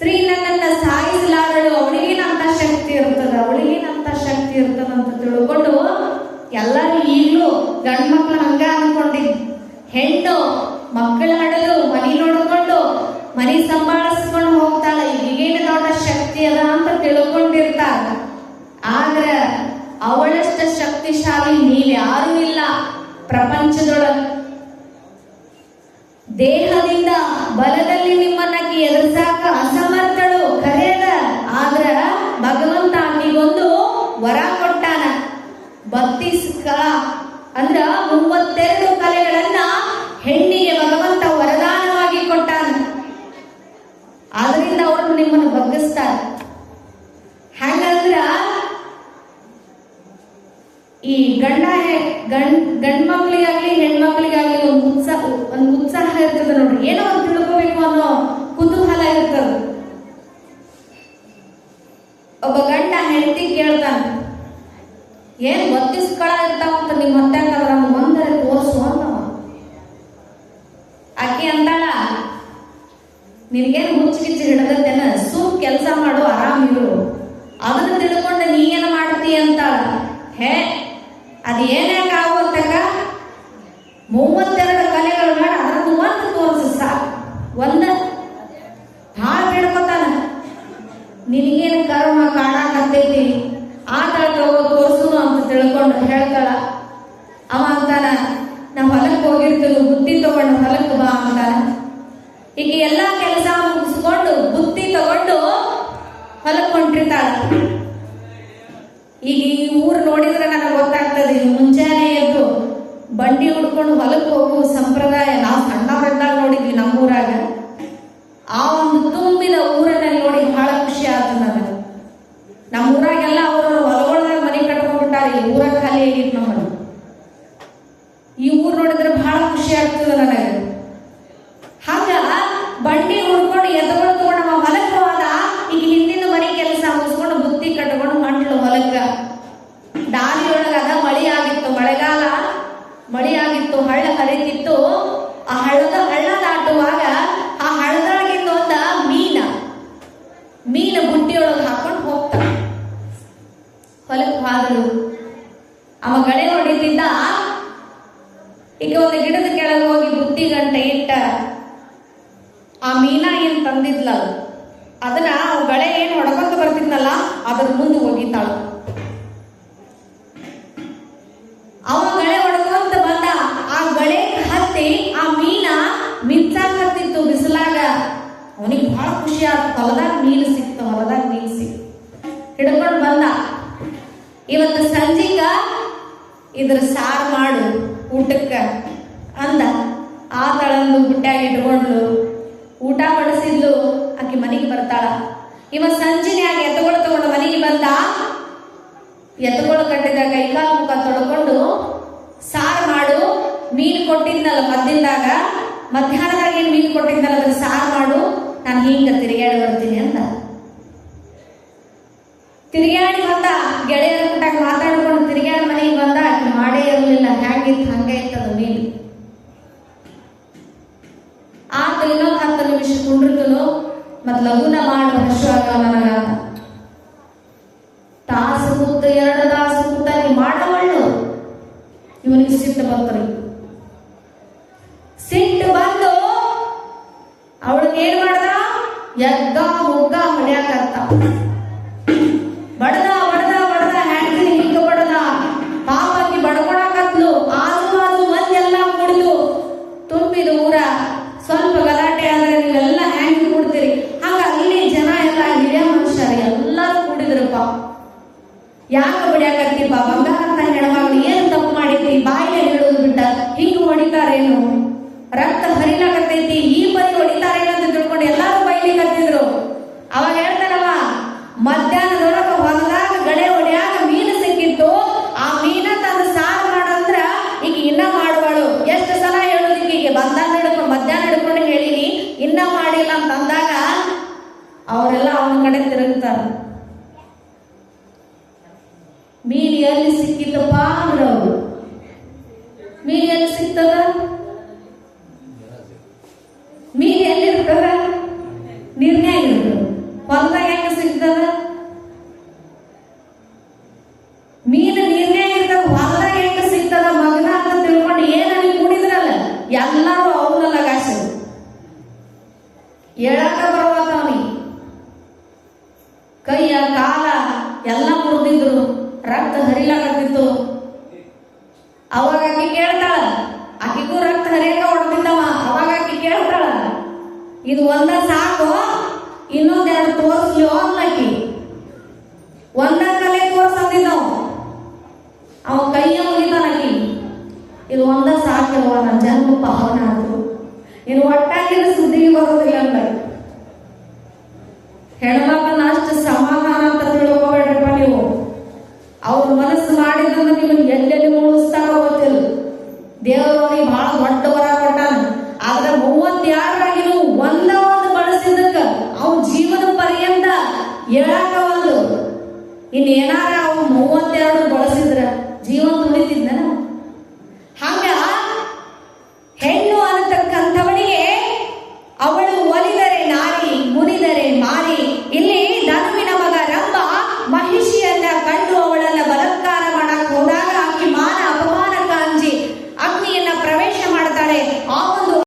ಸ್ತ್ರೀ ನನ್ನನ್ನ ಸಾಯಿಸಲಾರಳು ಅವಳಿಗೇನಂತ ಶಕ್ತಿ ಇರ್ತದ ಅವಳಿಗೇನಂತ ಶಕ್ತಿ ಇರ್ತದ ಅಂತ ತಿಳ್ಕೊಂಡು ಎಲ್ಲರೂ ಈಗಲೂ ಗಂಡು ಮಕ್ಳು ಹಂಗ ಅನ್ಕೊಂಡಿದ್ ಹೆಣ್ಣು ಮಕ್ಕಳ ಹಡಲು ಮನಿ ನೋಡ್ಕೊಂಡು, ಮನಿ ಸಂಭಾಳಿಸ್ಕೊಂಡು ಹೋಗ್ತಾಳ, ಈಗೇನ ದೊಡ್ಡ ಶಕ್ತಿ ಅದ ಅಂತ ತಿಳ್ಕೊಂಡಿರ್ತಾರ. ಆದ್ರ ಅವಳಷ್ಟ ಶಕ್ತಿಶಾಲಿ ನೀವ್ ಯಾರು ಇಲ್ಲ. ಪ್ರಪಂಚದೊಳಗೆ ದೇಹದಿಂದ ಬಲದಲ್ಲಿ ನಿಮ್ಮನ್ನ ಎದುರಿಸಾಕ ಅಸಮರ್ಥಳು ಕರೆಯದ. ಆದ್ರ ಭಗವಂತ ನಿಗೊಂದು ವರ ಕೊಟ್ಟಾನ. ಭಕ್ತಿ ಅಂದ್ರ ಮೂವತ್ತೆರಡು ಕಲೆಗಳನ್ನ ಹೆಣ್ಣಿಗೆ ಭಗವಂತ ವರದಾನವಾಗಿ ಕೊಟ್ಟಾನ. ಆದ್ರಿಂದ ಅವರು ನಿಮ್ಮನ್ನು ಬಗ್ಗಿಸ್ತಾರೆ ಈ ಗಂಡ ಗಂಡ್ ಗಂಡ್ ಮಕ್ಳಿಗಾಗ್ಲಿ ಹೆಣ್ಮಕ್ಳಿಗಾಗ್ಲಿ ಒಂದು ಉತ್ಸಾಹ ಒಂದು ಉತ್ಸಾಹ ಇರ್ತದೆ ನೋಡ್ರಿ. ಏನೋ ಒಂದು ತಿಳ್ಕೋಬೇಕು ಅನ್ನೋ ಕುತೂಹಲ ಇರ್ತದ. ಒಬ್ಬ ಗಂಡ ಹೆಂಡತಿ ಕೇಳ್ತಾನ, ಏನ್ ಒತ್ತಿಸ್ಕೊಳ ಇರ್ತಾವಂತ ನಿಮ್ಮ ಹೊತ್ತಾಕದ್ರ ಮಂದರೆ ತೋರಿಸು ಅಂತ ಆಕೆ ಅಂತಾಳ ನಿನ್ಗೇನು ಹುಚ್ಚಿಗಿಚ್ಚಿ ಹಿಡದತ್ತೇನ ಸುಮ್ ಕೆಲಸ ಮಾಡು ಆರಾಮಿರು ಅದನ್ನ ತಿಳ್ಕೊಂಡು ನೀ ಏನ ಮಾಡ್ತೀಯ? ಅಂತಾಳ, ಹೇ ಅದು ಏನ್ಯಾಕ ಆಗುವಂತಕ್ಕ ಮೂವತ್ತೆರಡು ಬಂಡಿ ಹುಡ್ಕೊಂಡು ಹೊಲಕ್ಕೆ ಹೋಗುವ ಸಂಪ್ರದಾಯ ನಾವು ಸಣ್ಣವರಿದ್ದಾಗ ನೋಡಿದ್ವಿ ನಮ್ಮೂರಾಗ ಹಳ್ಳ ಹರಿತಿತ್ತು, ಆ ಹಳ್ಳದ ಹಳ್ಳ ದಾಟುವಾಗ ಆ ಹಳ್ಳದೊಳಗಿಂದ ಒಂದ ಮೀನ ಮೀನ ಬುಟ್ಟಿಯೊಳಗೆ ಹಾಕೊಂಡು ಹೋಗ್ತಾನ ಹೊಲಕ್ಕೆ ಹಾದಳು ಅವ ಗಳೆ ಹೊಡಿತಿದ್ದ. ಈಗ ಒಂದು ಗಿಡದ ಕೆಳಗೆ ಹೋಗಿ ಬುತ್ತಿ ಗಂಟೆ ಇಟ್ಟ. ಆ ಮೀನ ಏನ್ ತಂದಿದ್ಲ? ಅದನ್ನ ಅವ ಗಳೆ ಏನ್ ಹೊಡ್ಕೊಂತ ಬರ್ತಿದ್ನಲ್ಲ, ಅದ್ರ ಮುಂದೆ ಹೋಗಿತ್ತಾಳ ಅವ ಗಳೆ ಹೊಡ್ಕೊಂತ ಬಂದ ಆ ಗಳೆ ಹತ್ತಿ ಆ ಮೀನ ಮಿಂಚಾಕ್ ಹತ್ತಿತ್ತು ಬಿಸಿಲಾಗ ಅವನಿಗೆ ಬಹಳ ಖುಷಿ ಆಯ್ತು ಹೊಲದಾಗ ಮೀನು ಸಿಕ್ತು ಹೊಲದಾಗ ನೀರು ಹಿಡ್ಕೊಂಡು ಬಂದ. ಇವತ್ತು ಸಂಜೆಗ ಇದ್ರ ಸಾರು ಮಾಡು, ಊಟಕ್ಕೆ ಅಂದ. ಆ ತಳಂದು ಬುಟ್ಟ್ಯಾಗ ಇಟ್ಕೊಂಡ್ಲು. ಊಟ ಬಡಿಸಿದ್ಲು, ಆಕೆ ಮನೆಗೆ ಬರ್ತಾಳ. ಇವ ಆಗಿ ಎತ್ತುಗಳು ತಗೊಂಡು ಮನೆಗೆ ಬಂದ. ಎತ್ತುಗಳು ಕಟ್ಟಿದ ಕೈಕಾಲು ಮುಖ ತೊಳ್ಕೊಂಡು ಸಾರು ಮಾಡು, ಮೀನು ಕೊಟ್ಟಿದ್ನಲ್ಲ ಮದ್ದಿಂದಾಗ. ಮಧ್ಯಾಹ್ನದಾಗ ಏನು ಮೀನು ಕೊಟ್ಟಿದ್ನಲ್ಲ ಅದ್ರ ಸಾರು ಮಾಡು. ನಾನು ಹಿಂಗೆ ತಿರುಗಾಡಿ ಬರ್ತೀನಿ ಅಂತ. ತಿರುಗಾಡಿ ಬಂದ, ಗೆಳೆಯರ ಕೂಟಾಗ ಮಾತಾಡ್ಕೊಂಡು ತಿರುಗಾಡಿ ಮನೆಗೆ ಬಂದ, ಆಕೆ ಮಾಡೇ ಇರಲಿಲ್ಲ. ಹ್ಯಾಂಗಿತ್ತು, ಹಂಗೆ ಇತ್ತದು ಮೀನು. ಆತ ಇನ್ನೊಂದು ಹತ್ತು ನಿಮಿಷ ಕುಂಡರ್ತದೋ ಮತ್ತು ಲಘುನ ಮಾಡು ಹಸುವಾಗ ನನಗ ತಾಸು ಕೂತ, ಎರಡು ತಾಸು ಕೂತ ನೀ ಮಾಡವಳ್ಳು ಇವನಿಗೆ ಸಿಟ್ಟು ಬಂತ್ರಿ ಎದ್ದ ಮುಗ್ಗ ಹೊಡ್ಯಾಕತ್ತ ಬಡದ ಬಡದ ಬಡದ ಹ್ಯಾಂಗಿನ ಹಿಂಗ ಬಡದ. ಪಾಪಕ್ಕೆ ಬಡ್ಕೊಳಕತ್ಲು ಆಜು ಆಜು ಮಂದಿ ಎಲ್ಲ ಕುಡಿದು ತುಂಬಿದ ಊರ. ಸ್ವಲ್ಪ ಗಲಾಟೆ ಆದ್ರೆ ನೀವೆಲ್ಲ ಹ್ಯಾಂಗ್ ಕುಡ್ತೀರಿ. ಹಂಗ ಅಲ್ಲಿ ಜನ ಎಲ್ಲ, ಹಿರಿಯ ಮನುಷ್ಯರು ಎಲ್ಲರೂ ಕೂಡಿದ್ರಪ್ಪ. ಯಾಕೆ ಬಡಿಯಾಕತ್ತೀಪ ಬಂಗಾರ ಅಂತ ಹೆಣ್ಮಗಳು ಏನು ತಪ್ಪು ಮಾಡಿದ್ರಿ? ಬಾಯಿಗೆ ಹೇಳೋದು ಬಿಟ್ಟ. ಹಿಂಗ ಹೊಡಿತಾರೇನು? ರಕ್ತ ಹರಿಲಾಕತ್ತೈತಿ. ಈ ಬರಿ ಹೊಡಿತಾರೇನು ಅಂತ ತಿಳ್ಕೊಂಡು ಎಲ್ಲಾರು ಬೈಲಿ ಕತ್ತಿದ್ರು ಅವಾಗ ಹೇಳ್ತಾನವ ಮಧ್ಯಾಹ್ನದೊಳಗ ಹೊಲದಾಗ ಗಳೆ ಹೊಡ್ಯಾಗ ಮೀನು ಸಿಕ್ಕಿತ್ತು ಆ ಮೀನ ತಂದು ಸಾರು ಮಾಡಂದ್ರ ಈಗ ಇನ್ನ ಮಾಡುವಳು ಎಷ್ಟು ಸಲ ಹೇಳೋದಿಕ್ಕೆ ಈಗ ಬಂದಾಗ ಹಿಡ್ಕೊಂಡು ಮಧ್ಯಾಹ್ನ ಹಿಡ್ಕೊಂಡು ಹೇಳಿನಿ ಇನ್ನ ಮಾಡಿಲ್ಲ ಅಂತ ಅಂದಾಗ ಅವರೆಲ್ಲ ಅವನ ಕಡೆ ತಿರುಗ್ತಾರ. ಮೀನು ಎಲ್ಲಿ ಸಿಕ್ಕಿತಪ್ಪ ಅಂದ್ರೆ ಅವರು. ಮೀನು ಎಲ್ಲಿ ಸಿಗ್ತದ ಕೈಯ ಕಾಲ ಎಲ್ಲ ಮುರಿದಿದ್ರು, ರಕ್ತ ಹರಿಲಾಗತ್ತಿತ್ತು. ಅವಾಗ ಆಕಿ ಕೇಳ್ತಾಳ, ಆಕಿಗೂ ರಕ್ತ ಹರಿಯಕ ಹೊಡ್ತಿದ್ದವ ಅವಾಗ ಆಕಿ ಕೇಳ್ತಾಳ, ಇದು ಒಂದ ಸಾಕು ಇನ್ನೊಂದೆರಡು ತೋರಿಸ್ಲಿ ಆಕಿ. ಒಂದ ಕಲೆ ತೋರ್ಸಂದಿದ್ದವ. ಅವ ಕೈಯ ಮುಗಿತಾನಕಿ ಇದು ಒಂದ ಸಾಕಿಲ್ವ ನನ್ನ ಜನ್ಮ ಪಾವನ ಆದ್ರು ಇನ್ನು ಒಟ್ಟಾಗಿನ ಸುದ್ದಿಗೆ ಬರೋದಿಲ್ಲ ಅಂತ ಹೆಣ್ಮಕ್ಳನ್ನ ಅಷ್ಟು ಸಮಾಧಾನ ಅಂತ ತಿಳ್ಕೊಬೇಡ್ರಪ್ಪ ನೀವು. ಅವ್ರ ಮನಸ್ಸು ಮಾಡಿದ್ರೆ ನಿಮಗೆ ಎಲ್ಲೆಲ್ಲಿ ಮುಳುಗಿಸ್ತಾರೋ ಗೊತ್ತಿಲ್ಲ. ದೇವರು ಅವನಿಗೆ ಬಹಳ ದೊಡ್ಡ ವರ ಕೊಟ್ಟಾನ. ಆದ್ರೆ ಮೂವತ್ತೆರಡರಾಗಿನೂ ಒಂದ ಒಂದು ಬಳಸಿದ್ದಕ್ಕ ಅವ್ನ ಜೀವನ ಪರ್ಯಂತ ಹೇಳಾಕ ಒಂದು ಇನ್ನೇನಾರ